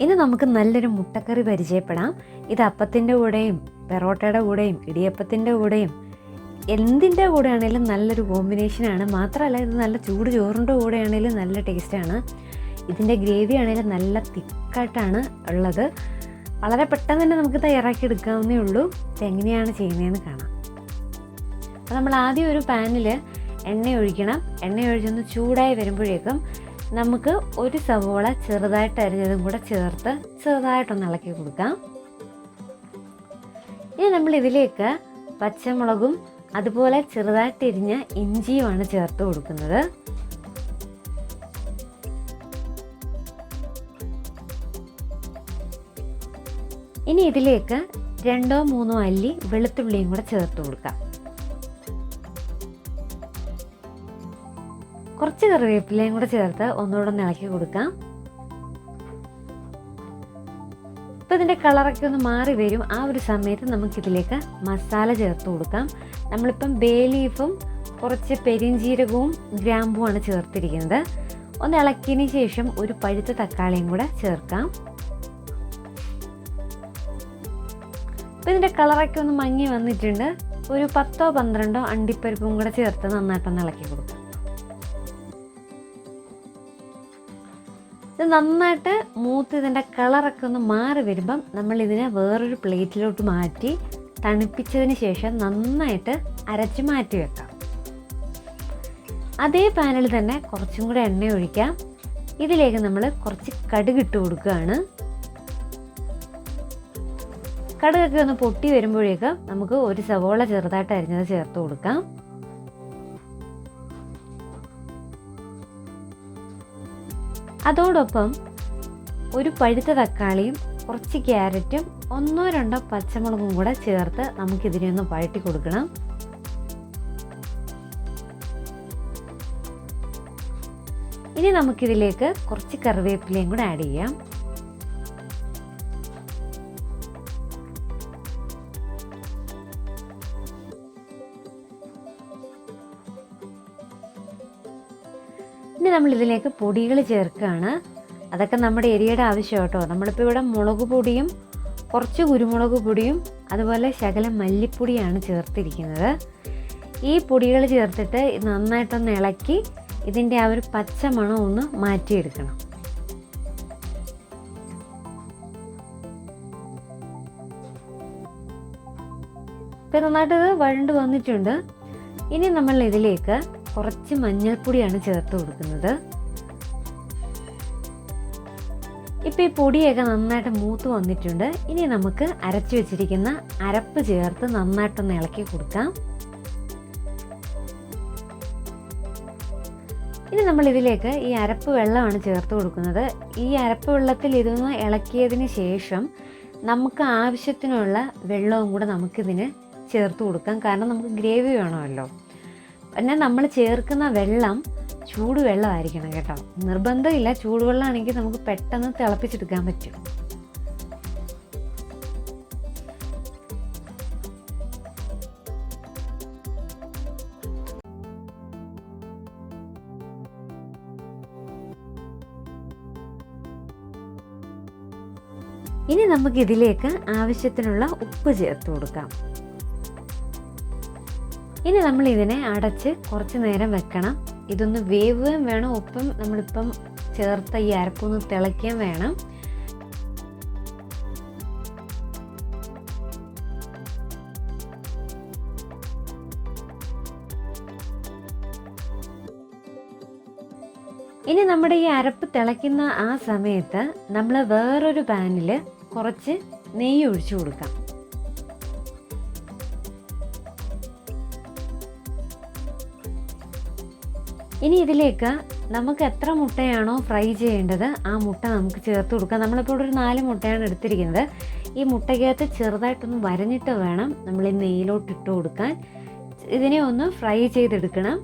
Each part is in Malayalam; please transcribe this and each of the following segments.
ഇനി നമുക്ക് നല്ലൊരു മുട്ടക്കറി പരിചയപ്പെടാം. ഇത് അപ്പത്തിന്റെ കൂടെയും പെറോട്ടയുടെ കൂടെയും ഇടിയപ്പത്തിന്റെ കൂടെയും എന്തിന്റെ കൂടെ ആണെങ്കിലും നല്ലൊരു കോമ്പിനേഷനാണ് മാത്രമല്ല ഇത് നല്ല ചൂട് ചോറിന്റെ കൂടെ ആണെങ്കിലും നല്ല ടേസ്റ്റാണ് ഇതിന്റെ ഗ്രേവി ആണെങ്കിലും നല്ല തിക്കായിട്ടാണ് ഉള്ളത്. വളരെ പെട്ടെന്ന് തന്നെ നമുക്ക് തയ്യാറാക്കി എടുക്കാവുന്നേ ഉള്ളൂ. ഇത് എങ്ങനെയാണ് ചെയ്യുന്നതെന്ന് കാണാം. അപ്പോൾ നമ്മൾ ആദ്യം ഒരു പാനിൽ എണ്ണ ഒഴിക്കണം. എണ്ണ ഒഴിച്ചൊന്ന് ചൂടായി വരുമ്പോഴേക്കും നമുക്ക് ഒരു സവോള ചെറുതായിട്ട് അരിഞ്ഞതും കൂടെ ചേർത്ത് ചെറുതായിട്ടൊന്ന് ഇളക്കി കൊടുക്കാം. ഇനി നമ്മൾ ഇതിലേക്ക് പച്ചമുളകും അതുപോലെ ചെറുതായിട്ട് എരിഞ്ഞ ഇഞ്ചിയുമാണ് ചേർത്ത് കൊടുക്കുന്നത്. ഇനി ഇതിലേക്ക് രണ്ടോ മൂന്നോ അല്ലി വെളുത്തുള്ളിയും കൂടെ ചേർത്ത് കൊടുക്കാം. കുറച്ച് കറിവേപ്പിലയും കൂടെ ചേർത്ത് ഒന്നുകൂടെ ഒന്ന് ഇളക്കി കൊടുക്കാം. ഇപ്പം ഇതിന്റെ കളറൊക്കെ ഒന്ന് മാറി വരും. ആ ഒരു സമയത്ത് നമുക്കിതിലേക്ക് മസാല ചേർത്ത് കൊടുക്കാം. നമ്മളിപ്പം ബേ ലീഫും കുറച്ച് പെരിഞ്ചീരകവും ഗ്രാമ്പുമാണ് ചേർത്തിരിക്കുന്നത്. ഒന്ന് ഇളക്കിയതിന് ശേഷം ഒരു പഴുത്ത തക്കാളിയും കൂടെ ചേർക്കാം. ഇപ്പം ഇതിന്റെ കളറൊക്കെ ഒന്ന് മങ്ങി വന്നിട്ടുണ്ട്. ഒരു പത്തോ പന്ത്രണ്ടോ അണ്ടിപ്പരിപ്പും കൂടെ ചേർത്ത് നന്നായിട്ടൊന്ന് ഇളക്കി കൊടുക്കാം. ഇത് നന്നായിട്ട് മൂത്ത് ഇതിന്റെ കളറൊക്കെ ഒന്ന് മാറി വരുമ്പം നമ്മൾ ഇതിനെ വേറൊരു പ്ലേറ്റിലോട്ട് മാറ്റി തണുപ്പിച്ചതിന് ശേഷം നന്നായിട്ട് അരച്ച് മാറ്റി വെക്കാം. അതേ പാനിൽ തന്നെ കുറച്ചും കൂടെ എണ്ണ ഒഴിക്കാം. ഇതിലേക്ക് നമ്മൾ കുറച്ച് കടുക് ഇട്ട് കൊടുക്കുകയാണ്. കടുകൊക്കെ ഒന്ന് പൊട്ടി വരുമ്പോഴേക്കും നമുക്ക് ഒരു സവോള ചെറുതായിട്ട് അരിഞ്ഞത് ചേർത്ത് കൊടുക്കാം. അതോടൊപ്പം ഒരു പഴുത്ത തക്കാളിയും കുറച്ച് ക്യാരറ്റും ഒന്നോ രണ്ടോ പച്ചമുളകും കൂടെ ചേർത്ത് നമുക്കിതിനെ ഒന്ന് വഴറ്റി കൊടുക്കണം. ഇനി നമുക്കിതിലേക്ക് കുറച്ച് കറിവേപ്പിലയും കൂടെ ആഡ് ചെയ്യാം. നമ്മൾ ഇതിലേക്ക് പൊടികൾ ചേർക്കുകയാണ്. അതൊക്കെ നമ്മുടെ എരിയുടെ ആവശ്യം കേട്ടോ നമ്മളിപ്പോൾ ഇവിടെ മുളക് പൊടിയും കുറച്ച് കുരുമുളക് പൊടിയും അതുപോലെ ശകലം മല്ലിപ്പൊടിയാണ് ചേർത്തിരിക്കുന്നത്. ഈ പൊടികൾ ചേർത്തിട്ട് നന്നായിട്ടൊന്ന് ഇളക്കി ഇതിന്റെ ആ ഒരു പച്ച മണം ഒന്ന് മാറ്റിയെടുക്കണം. ഇപ്പം നന്നായിട്ട് ഇത് വഴണ്ട് വന്നിട്ടുണ്ട്. ഇനി നമ്മൾ ഇതിലേക്ക് കുറച്ച് മഞ്ഞൾപ്പൊടിയാണ് ചേർത്ത് കൊടുക്കുന്നത്. ഇപ്പം ഈ പൊടിയൊക്കെ നന്നായിട്ട് മൂത്ത് വന്നിട്ടുണ്ട്. ഇനി നമുക്ക് അരച്ചു വെച്ചിരിക്കുന്ന അരപ്പ് ചേർത്ത് നന്നായിട്ടൊന്ന് ഇളക്കി കൊടുക്കാം. ഇനി നമ്മൾ ഇതിലേക്ക് ഈ അരപ്പ് വെള്ളമാണ് ചേർത്ത് കൊടുക്കുന്നത്. ഈ അരപ്പ് വെള്ളത്തിൽ ഇതൊന്ന് ഇളക്കിയതിന് ശേഷം നമുക്ക് ആവശ്യത്തിനുള്ള വെള്ളവും കൂടെ നമുക്കിതിന് ചേർത്ത് കൊടുക്കാം. കാരണം നമുക്ക് ഗ്രേവി വേണമല്ലോ. പിന്നെ നമ്മൾ ചേർക്കുന്ന വെള്ളം ചൂടുവെള്ളമായിരിക്കണം കേട്ടോ. നിർബന്ധമില്ല ചൂടുവെള്ളമാണെങ്കിൽ നമുക്ക് പെട്ടെന്ന് തിളപ്പിച്ചെടുക്കാൻ പറ്റും. ഇനി നമുക്ക് ഇതിലേക്ക് ആവശ്യത്തിനുള്ള ഉപ്പ് ചേർത്ത് കൊടുക്കാം. ഇനി നമ്മൾ ഇതിനെ അടച്ച് കുറച്ച് നേരം വെക്കണം. ഇതൊന്ന് വേവുകയും വേണം. ഒപ്പം നമ്മളിപ്പം ചേർത്ത ഈ അരപ്പൊന്ന് തിളയ്ക്കുകയും വേണം. ഇനി നമ്മുടെ ഈ അരപ്പ് തിളയ്ക്കുന്ന ആ സമയത്ത് നമ്മൾ വേറൊരു പാനിൽ കുറച്ച് നെയ്യ് ഒഴിച്ചു കൊടുക്കാം. ഇനി ഇതിലേക്ക് നമുക്ക് എത്ര മുട്ടയാണോ ഫ്രൈ ചെയ്യേണ്ടത് ആ മുട്ട നമുക്ക് ചേർത്ത് കൊടുക്കാം. നമ്മളിപ്പോൾ ഒരു നാല് മുട്ടയാണ് എടുത്തിരിക്കുന്നത്. ഈ മുട്ടയ്ക്കകത്ത് ചെറുതായിട്ടൊന്ന് വരഞ്ഞിട്ട് വേണം നമ്മൾ ഈ നെയ്യിലോട്ട് ഇട്ട് കൊടുക്കാൻ. ഇതിനെ ഒന്ന് ഫ്രൈ ചെയ്തെടുക്കണം.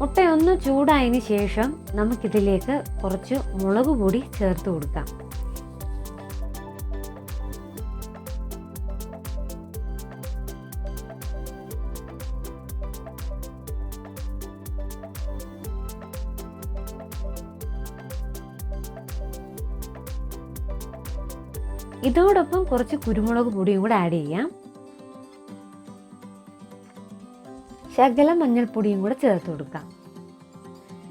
മുട്ടയൊന്ന് ചൂടായതിന് ശേഷം നമുക്കിതിലേക്ക് കുറച്ച് മുളക് പൊടി ചേർത്ത് കൊടുക്കാം. ഇതോടൊപ്പം കുറച്ച് കുരുമുളക് പൊടിയും കൂടെ ആഡ് ചെയ്യാം. ശകലം മഞ്ഞൾപ്പൊടിയും കൂടെ ചേർത്ത് കൊടുക്കാം.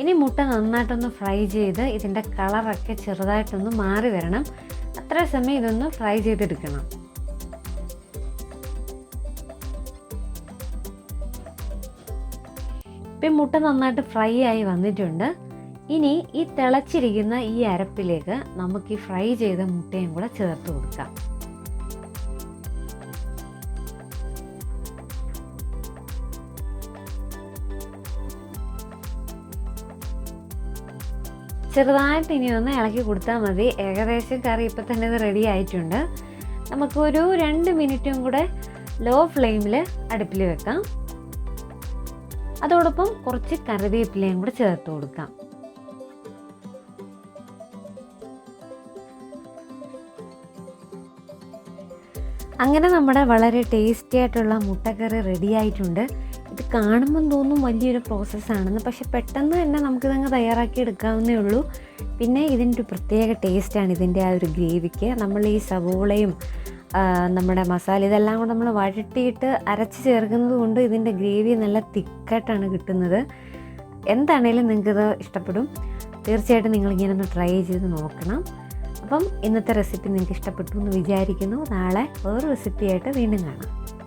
ഇനി മുട്ട നന്നായിട്ടൊന്ന് ഫ്രൈ ചെയ്ത് ഇതിന്റെ കളറൊക്കെ ചെറുതായിട്ടൊന്ന് മാറി വരണം. അത്ര സമയം ഇതൊന്ന് ഫ്രൈ ചെയ്തെടുക്കണം. ഇപ്പം മുട്ട നന്നായിട്ട് ഫ്രൈ ആയി വന്നിട്ടുണ്ട്. ഇനി ഈ തിളച്ചിരിക്കുന്ന ഈ അരപ്പിലേക്ക് നമുക്ക് ഈ ഫ്രൈ ചെയ്ത മുട്ടയും കൂടെ ചേർത്ത് കൊടുക്കാം. ചെറുതായിട്ട് ഇനി ഒന്ന് ഇളക്കി കൊടുത്താൽ മതി. ഏകദേശം കറി ഇപ്പം തന്നെ ഇത് റെഡി ആയിട്ടുണ്ട്. നമുക്കൊരു രണ്ട് മിനിറ്റും കൂടെ ലോ ഫ്ലെയിമിൽ അടുപ്പിൽ വെക്കാം. അതോടൊപ്പം കുറച്ച് കറിവേപ്പിലയും കൂടെ ചേർത്ത് കൊടുക്കാം. അങ്ങനെ നമ്മുടെ വളരെ ടേസ്റ്റി ആയിട്ടുള്ള മുട്ടക്കറി റെഡി ആയിട്ടുണ്ട്. ഇത് കാണുമ്പം തോന്നും വലിയൊരു പ്രോസസ്സാണെന്ന് പക്ഷെ പെട്ടെന്ന് തന്നെ നമുക്കിതങ്ങ് തയ്യാറാക്കി എടുക്കാവുന്നേ ഉള്ളൂ. പിന്നെ ഇതിന്റെ ഒരു പ്രത്യേക ടേസ്റ്റാണ് ഇതിന്റെ ആ ഒരു ഗ്രേവിക്ക്. നമ്മൾ ഈ സവോളയും നമ്മുടെ മസാല ഇതെല്ലാം കൂടെ നമ്മൾ വഴട്ടിയിട്ട് അരച്ച് ചേർക്കുന്നത് കൊണ്ട് ഇതിന്റെ ഗ്രേവി നല്ല തിക്കായിട്ടാണ് കിട്ടുന്നത്. എന്താണേലും നിങ്ങൾക്കിത് ഇഷ്ടപ്പെടും. തീർച്ചയായിട്ടും നിങ്ങളിങ്ങനെ ഒന്ന് ട്രൈ ചെയ്ത് നോക്കണം. അപ്പം ഇന്നത്തെ റെസിപ്പി നിങ്ങൾക്ക് ഇഷ്ടപ്പെട്ടു എന്ന് വിചാരിക്കുന്നു. നാളെ വേറെ റെസിപ്പിയായിട്ട് വീണ്ടും കാണാം.